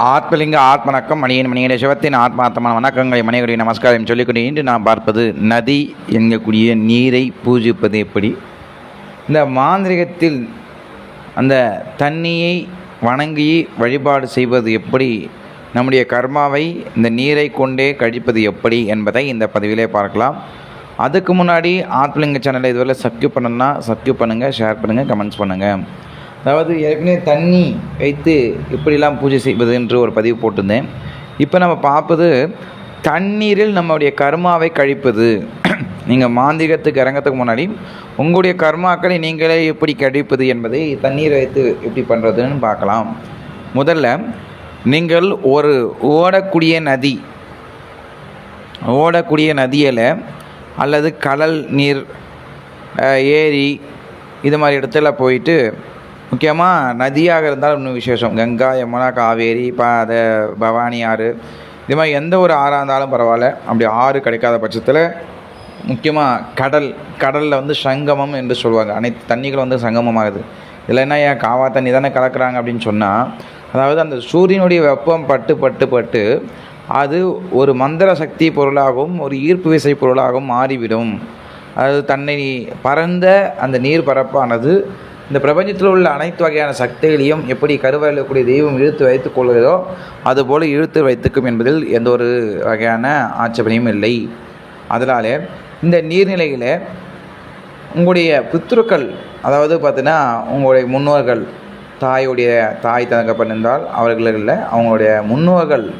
ஆத்மலிங்க ஆத்மணக்கம் மணியின் மணியின் சிவத்தின் ஆத்மார்த்தமான வணக்கங்களை. மணிகளுடைய நமஸ்காரம் சொல்லிக்கொண்டு இன்று நாம் பார்ப்பது நதி என்கக்கூடிய நீரை பூஜிப்பது எப்படி? இந்த மாந்திரிகத்தில் அந்த தண்ணியை வணங்கி வழிபாடு செய்வது எப்படி? நம்முடைய கர்மாவை இந்த நீரை கொண்டே கழிப்பது எப்படி என்பதை இந்த பதிவிலே பார்க்கலாம். அதுக்கு முன்னாடி ஆத்மலிங்க சேனலை இதுவரை சப்ஸ்கிரைப் பண்ணணும்னா சப்ஸ்கிரைப் பண்ணுங்கள் ஷேர் பண்ணுங்கள் கமெண்ட்ஸ் பண்ணுங்கள் அதாவது ஏற்கனவே தண்ணி வைத்து இப்படிலாம் பூஜை செய்வது என்று ஒரு பதிவு போட்டிருந்தேன். இப்போ நம்ம பார்ப்பது தண்ணீரில் நம்முடைய கர்மாவை கழிப்பது. நீங்கள் மாந்திரிகத்துக்கு இறங்கத்துக்கு முன்னாடி உங்களுடைய கர்மாக்களை நீங்களே எப்படி கழிப்பது என்பதை தண்ணீர் வைத்து எப்படி பண்ணுறதுன்னு பார்க்கலாம். முதல்ல நீங்கள் ஒரு ஓடக்கூடிய நதி ஓடக்கூடிய நதியில் அல்லது கடல் நீர் ஏரி இது மாதிரி இடத்துல போயிட்டு முக்கியமாக நதியாக இருந்தால் இன்னும் விசேஷம். கங்கா யமுனா காவேரி ப அதை பவானி ஆறு. இது மாதிரி எந்த ஒரு ஆறாக இருந்தாலும் பரவாயில்ல. அப்படி ஆறு கிடைக்காத பட்சத்தில் முக்கியமாக கடல் கடலில் வந்து சங்கமம் என்று சொல்லுவாங்க. அனைத்து தண்ணிகளும் வந்து சங்கமமாகுது. இதில் என்ன ஏன் காவா தண்ணி தானே கலக்கிறாங்க அப்படின்னு சொன்னால் அதாவது அந்த சூரியனுடைய வெப்பம் பட்டு பட்டு பட்டு அது ஒரு மந்திர சக்தி பொருளாகவும் ஒரு ஈர்ப்பு விசை பொருளாகவும் மாறிவிடும். அது தன்னை பரந்த அந்த நீர் பரப்பானது இந்த பிரபஞ்சத்தில் உள்ள அனைத்து வகையான சக்திகளையும் எப்படி கருவறையக்கூடிய தெய்வம் இழுத்து வைத்துக் கொள்கிறதோ அதுபோல் இழுத்து வைத்துக்கும் என்பதில் எந்த ஒரு வகையான ஆட்சேபனையும் இல்லை. அதனாலே இந்த நீர்நிலையில் உங்களுடைய பித்ருக்கள் அதாவது பார்த்தீங்கன்னா உங்களுடைய முன்னோர்கள் தாயுடைய தாய் தகப்பன் அவர்களில் அவங்களுடைய முன்னோர்கள்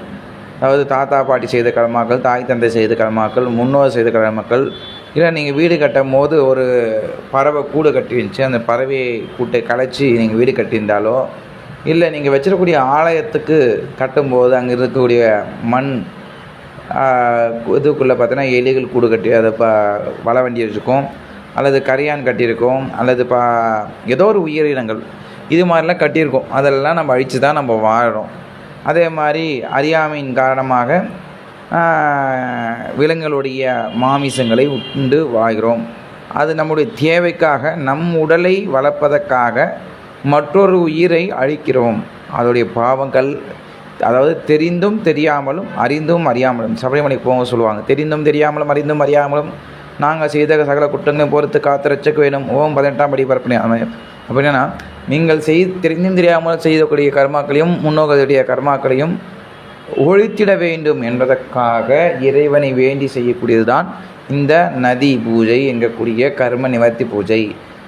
அதாவது தாத்தா பாட்டி செய்த கடமாக்கள் தாய் தந்தை செய்த கடமாக்கள் முன்னோர் செய்த கடமாக்கள் இல்லை நீங்கள் வீடு கட்டும் போது ஒரு பறவை கூடு கட்டி இருந்துச்சு அந்த பறவை கூட்டை கலைச்சி நீங்கள் வீடு கட்டியிருந்தாலோ இல்லை நீங்கள் வச்சிருக்கக்கூடிய ஆலயத்துக்கு கட்டும்போது அங்கே இருக்கக்கூடிய மண் இதுக்குள்ளே பார்த்தீங்கன்னா எலிகள் கூடு கட்டி அதை ப வள வேண்டி இருக்கும் அல்லது கரியான் கட்டியிருக்கோம் அல்லது பா ஏதோ ஒரு உயிரினங்கள். இது மாதிரிலாம் கட்டியிருக்கோம். அதெல்லாம் நம்ம அழித்து தான் நம்ம வாழறோம். அதே மாதிரி அறியாமையின் காரணமாக விலங்குகளுடைய மாமிசங்களை உண்டு வாழ்கிறோம். அது நம்முடைய தேவைக்காக நம் உடலை வளர்ப்பதற்காக மற்றொரு உயிரை அழிக்கிறோம். அதோடைய பாவங்கள் அதாவது தெரிந்தும் தெரியாமலும் அறிந்தும் அறியாமலும் சபரிமலைக்கு போக சொல்லுவாங்க தெரிந்தும் தெரியாமலும் அறிந்தும் அறியாமலும் நாங்கள் செய்த சகல குற்றங்களையும் பொறுத்து காத்து வேணும். ஓம் பதினெட்டாம் படி பரப்பினே அப்படின்னா நீங்கள் செய் தெரிந்தும் தெரியாமல் செய்யக்கூடிய கர்மாக்களையும் முன்னோர்களுடைய கர்மாக்களையும் ஒழித்திட வேண்டும் என்பதற்காக இறைவனை வேண்டி செய்யக்கூடியது தான் இந்த நதி பூஜை என்கக்கூடிய கர்ம நிவர்த்தி பூஜை.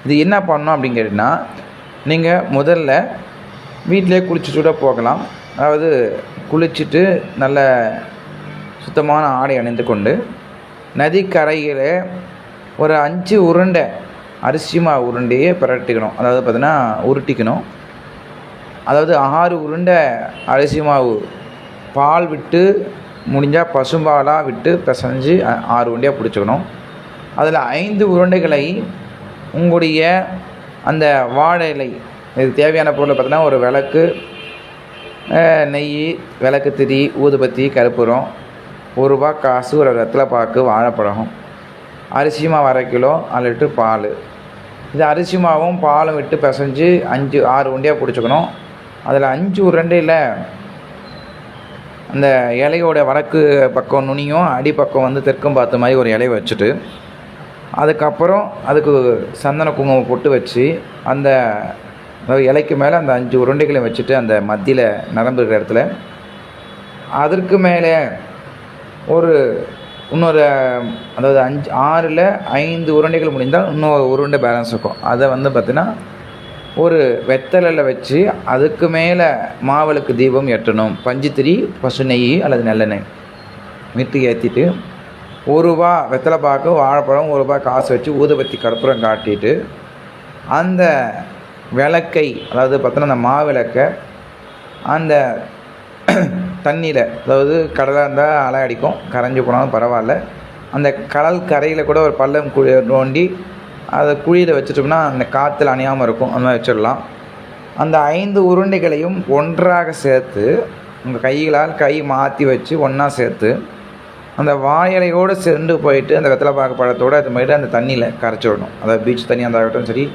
இது என்ன பண்ணணும் அப்படின்னு கேட்டிங்கன்னா நீங்கள் முதல்ல வீட்டிலே குளிச்சுட்டு கூட போகலாம். அதாவது குளிச்சுட்டு நல்ல சுத்தமான ஆடை அணிந்து கொண்டு நதிக்கரையில் ஒரு அஞ்சு உருண்டை அரிசி மாவு உருண்டையே பிரட்டிக்கணும். அதாவது பார்த்தீங்கன்னா உருட்டிக்கணும். அதாவது ஆறு உருண்டை அரிசி மாவு பால் விட்டு முடிஞ்சால் பசும்பாலாக விட்டு பிசைஞ்சு ஆறு உருண்டையாக பிடிச்சிக்கணும். அதில் ஐந்து உருண்டைகளை உங்களுடைய அந்த வாழை இலை இதுக்கு தேவையான பொருளை பார்த்தீங்கன்னா ஒரு விளக்கு நெய் விளக்கு திரி ஊதுபத்தி கருப்புரம் ஒரு ரூபா காசு ஒரு வெத்தலை பாக்கு வாழைப்பழம் அரிசி மாவு அரை கிலோ அரை லிட்டர் பால். இது அரிசி மாவும் பாலும் விட்டு பிசைஞ்சு அஞ்சு ஆறு உருண்டையாக பிடிச்சிக்கணும். அதில் அஞ்சு உருண்டையில் அந்த இலையோட வடக்கு பக்கம் நுனியும் அடிப்பக்கம் வந்து தெற்கும் பார்த்த மாதிரி ஒரு இலையை வச்சுட்டு அதுக்கப்புறம் அதுக்கு சந்தன குங்குமம் பொட்டு வச்சு அந்த இலைக்கு மேலே அந்த அஞ்சு உருண்டைகளை வச்சுட்டு அந்த மத்தியில் நரம்பு இருக்கிற இடத்துல அதற்கு மேலே ஒரு இன்னொரு அதாவது அஞ்சு ஆறில் ஐந்து உருண்டைகள் முடிந்தால் இன்னொரு உருண்டை பேலன்ஸ் இருக்கும். அதை வந்து பார்த்திங்கன்னா ஒரு வெத்தலையில் வச்சு அதுக்கு மேலே மாவிளக்கு தீபம் எட்டணும் பஞ்சுத்திரி பசு நெய் அல்லது நல்லெண்ணெய். விட்டு ஏற்றிட்டு ஒரு ரூபா வெத்தலை பாக்கு வாழைப்பழம் ஒரு ரூபா காசு வச்சு ஊதுபத்தி கற்பூரம் காட்டிட்டு அந்த விளக்கை அதாவது பார்த்தோன்னா அந்த மாவிளக்கை அந்த தண்ணியில் அதாவது கடலாக இருந்தால் அலை அடிக்கும் கரைஞ்சி போனாலும் பரவாயில்ல. அந்த கடல் கரையில் கூட ஒரு பள்ளம் நோண்டி அதை குழியில் வச்சுட்டோம்னா அந்த காற்றுல அணையாமல் இருக்கும். அந்த மாதிரி வச்சிடலாம். அந்த ஐந்து உருண்டைகளையும் ஒன்றாக சேர்த்து உங்கள் கைகளால் கை மாற்றி வச்சு ஒன்றா சேர்த்து அந்த வாயிலையோடு சென்று போயிட்டு அந்த வெத்தலை பாக்கு பழத்தோடு அது மாதிரி அந்த தண்ணியில் கரைச்சி விடணும். அதாவது பீச் தண்ணி அந்த ஆகட்டும் சரி.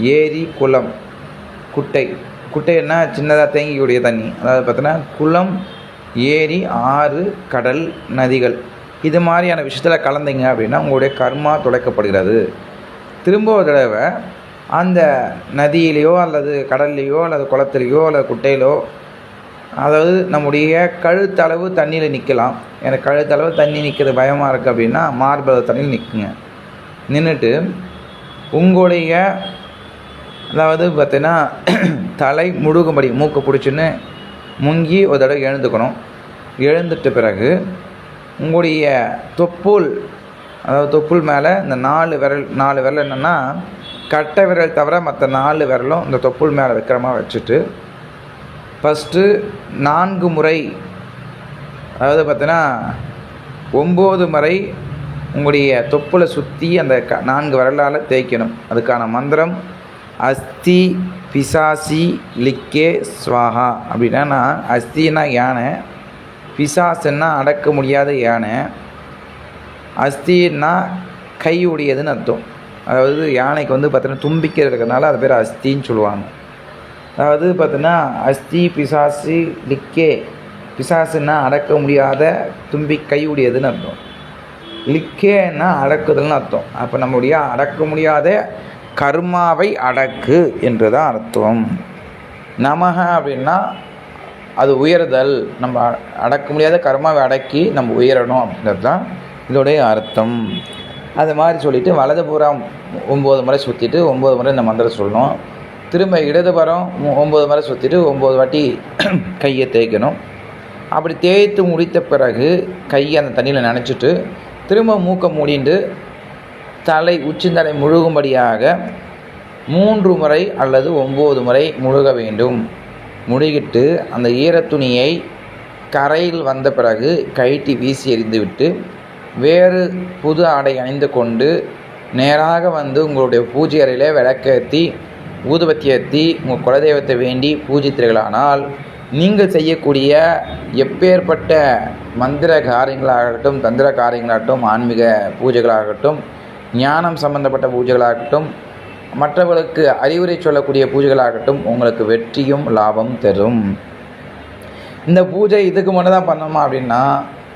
ஏரி குளம் குட்டை. குட்டைன்னா சின்னதாக தேங்கிக்கூடிய தண்ணி. அதாவது பார்த்தோன்னா குளம் ஏரி ஆறு கடல் நதிகள். இது மாதிரியான விஷயத்தில் கலந்தீங்க அப்படின்னா உங்களுடைய கர்மா துடைக்கப்படுகிறது. திரும்ப ஒரு தடவை அந்த நதியிலேயோ அல்லது கடல்லையோ அல்லது குளத்துலையோ அல்லது குட்டையிலோ அதாவது நம்முடைய கழுத்தளவு தண்ணியில் நிற்கலாம் எனக்கு கழுத்தளவு தண்ணி நிற்கிறது பயமாக இருக்குது அப்படின்னா மார்பளவு தண்ணியில் நிற்குங்க நின்றுட்டு உங்களுடைய அதாவது பார்த்தீங்கன்னா தலை முழுகும்படி மூக்கு பிடிச்சின்னு முங்கி ஒரு தடவை எழுந்துக்கணும். எழுந்துட்ட பிறகு உங்களுடைய தொப்புள் அதாவது தொப்புள் மேலே இந்த நாலு விரல் நாலு விரல் என்னென்னா கட்டை விரல் தவிர மற்ற நாலு விரலும் இந்த தொப்புள் மேலே விக்கிரமாக வச்சுட்டு ஃபஸ்ட்டு நான்கு முறை அதாவது பார்த்தீங்கன்னா ஒம்பது முறை உங்களுடைய தொப்புளை சுற்றி அந்த க நான்கு விரலால் தேய்க்கணும். அதுக்கான மந்திரம் அஸ்தி பிசாசி லிக்கே ஸ்வாஹா. அப்படின்னா அஸ்தின்னா யானை பிசாசுன்னா அடக்க முடியாத யானை. அஸ்தின்னா கை உடையதுன்னு அர்த்தம். அதாவது யானைக்கு வந்து பார்த்தீங்கன்னா தும்பிக்கை இருக்கிறதுனால அது பேர் அஸ்தின்னு சொல்லுவாங்க. அதாவது பார்த்தீங்கன்னா அஸ்தி பிசாசு லிக்கே. பிசாசுன்னா அடக்க முடியாத தும்பி கை உடையதுன்னு அர்த்தம். லிக்கேன்னா அடக்குதல்னு அர்த்தம். அப்போ நம்முடைய அடக்க முடியாத கர்மாவை அடக்கு என்று தான் அர்த்தம். நமக அப்படின்னா அது உயர்தல். நம்ம அடக்க முடியாத கர்மாவை அடக்கி நம்ம உயரணும் அப்படின்றது தான் இதோடைய அர்த்தம். அது மாதிரி சொல்லிவிட்டு வலதுபுறம் ஒம்பது முறை சுற்றிட்டு ஒம்பது முறை இந்த மந்திரம் சொல்லணும். திரும்ப இடதுபுறம் ஒம்பது முறை சுற்றிட்டு ஒம்பது வாட்டி கையை தேய்க்கணும். அப்படி தேய்த்து முடித்த பிறகு கையை அந்த தண்ணியில் நனைச்சிட்டு திரும்ப மூக்கை மூடிண்டு தலை உச்சிந்தலை முழுகும்படியாக மூன்று முறை அல்லது ஒம்பது முறை முழுக வேண்டும். முழுகிட்டு அந்த ஈரத்துணியை கரையில் வந்த பிறகு கழட்டி வீசி எறிந்துவிட்டு வேறு புது ஆடை அணிந்து கொண்டு நேராக வந்து உங்களுடைய பூஜை அறையில் விளக்கேற்றி ஊதுபத்தி ஏற்றி உங்கள் குலதெய்வத்தை வேண்டி பூஜித்தீர்களானால் நீங்கள் செய்யக்கூடிய எப்பேற்பட்ட மந்திர காரியங்களாகட்டும் தந்திர காரியங்களாகட்டும் ஆன்மீக பூஜைகளாகட்டும் ஞானம் சம்பந்தப்பட்ட பூஜைகளாகட்டும் மற்றவர்களுக்கு அறிவுரை சொல்லக்கூடிய பூஜைகளாகட்டும் உங்களுக்கு வெற்றியும் லாபம் தரும். இந்த பூஜை இதுக்கு மட்டும் தான் பண்ணோமா அப்படின்னா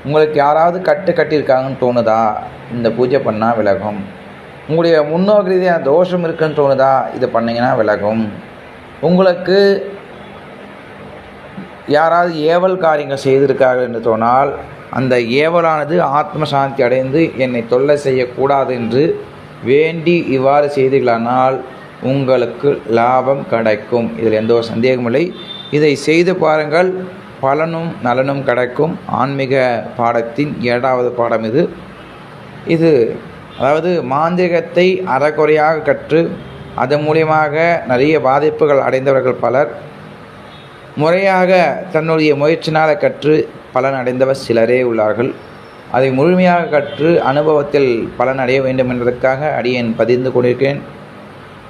உங்களுக்கு யாராவது கட்டு கட்டியிருக்காங்கன்னு தோணுதா? இந்த பூஜை பண்ணால் விலகும். உங்களுடைய முன்னோக்கு ரீதியாக தோஷம் இருக்குன்னு தோணுதா? இது பண்ணிங்கன்னா விலகும். உங்களுக்கு யாராவது ஏவல் காரியங்கள் செய்திருக்கார்கள் என்று தோணால் அந்த ஏவலானது ஆத்ம சாந்தி அடைந்து என்னை தொல்லை செய்யக்கூடாது என்று வேண்டி இவ்வாறு செய்தீர்களானால் உங்களுக்கு லாபம் கிடைக்கும். இதில் எந்த ஒரு சந்தேகமில்லை இதை செய்து பாருங்கள். பலனும் நலனும் கிடைக்கும். ஆன்மீக பாடத்தின் ஏழாவது பாடம் இது. இது அதாவது மாந்திரிகத்தை அறக்குறையாக கற்று அதன் மூலியமாக நிறைய பாதிப்புகள் அடைந்தவர்கள் பலர் முறையாக தன்னுடைய முயற்சினால் கற்று பலன் அடைந்தவர் சிலரே உள்ளார்கள். அதை முழுமையாக கற்று அனுபவத்தில் பலன் அடைய வேண்டும் என்பதற்காக அடியேன் பதிந்து கொண்டிருக்கிறேன்.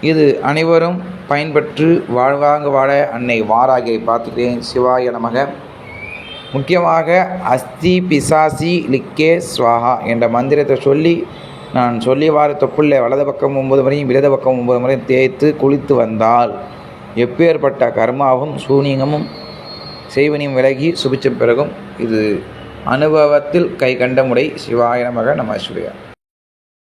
இது அனைவரும் பயன்பெற்று வாழ்வாங்க வாழ அன்னை வாராகியை பார்த்துக்கிறேன் சிவாய நமக. முக்கியமாக அஸ்தி பிசாசி லிக்கே ஸ்வாஹா என்ற மந்திரத்தை சொல்லி நான் சொல்லியவாறு தொப்புள்ள வலது பக்கம் ஒன்பது முறையும் இடது பக்கம் ஒன்பது முறையும் தேய்த்து குளித்து வந்தால் எப்பேற்பட்ட கர்மாவும் சூனியமும் செய்வனியும் விலகி சுபிச்சம் பிறகும் இது அனுபவத்தில் கை கண்ட முறை. சிவாய நமக. நம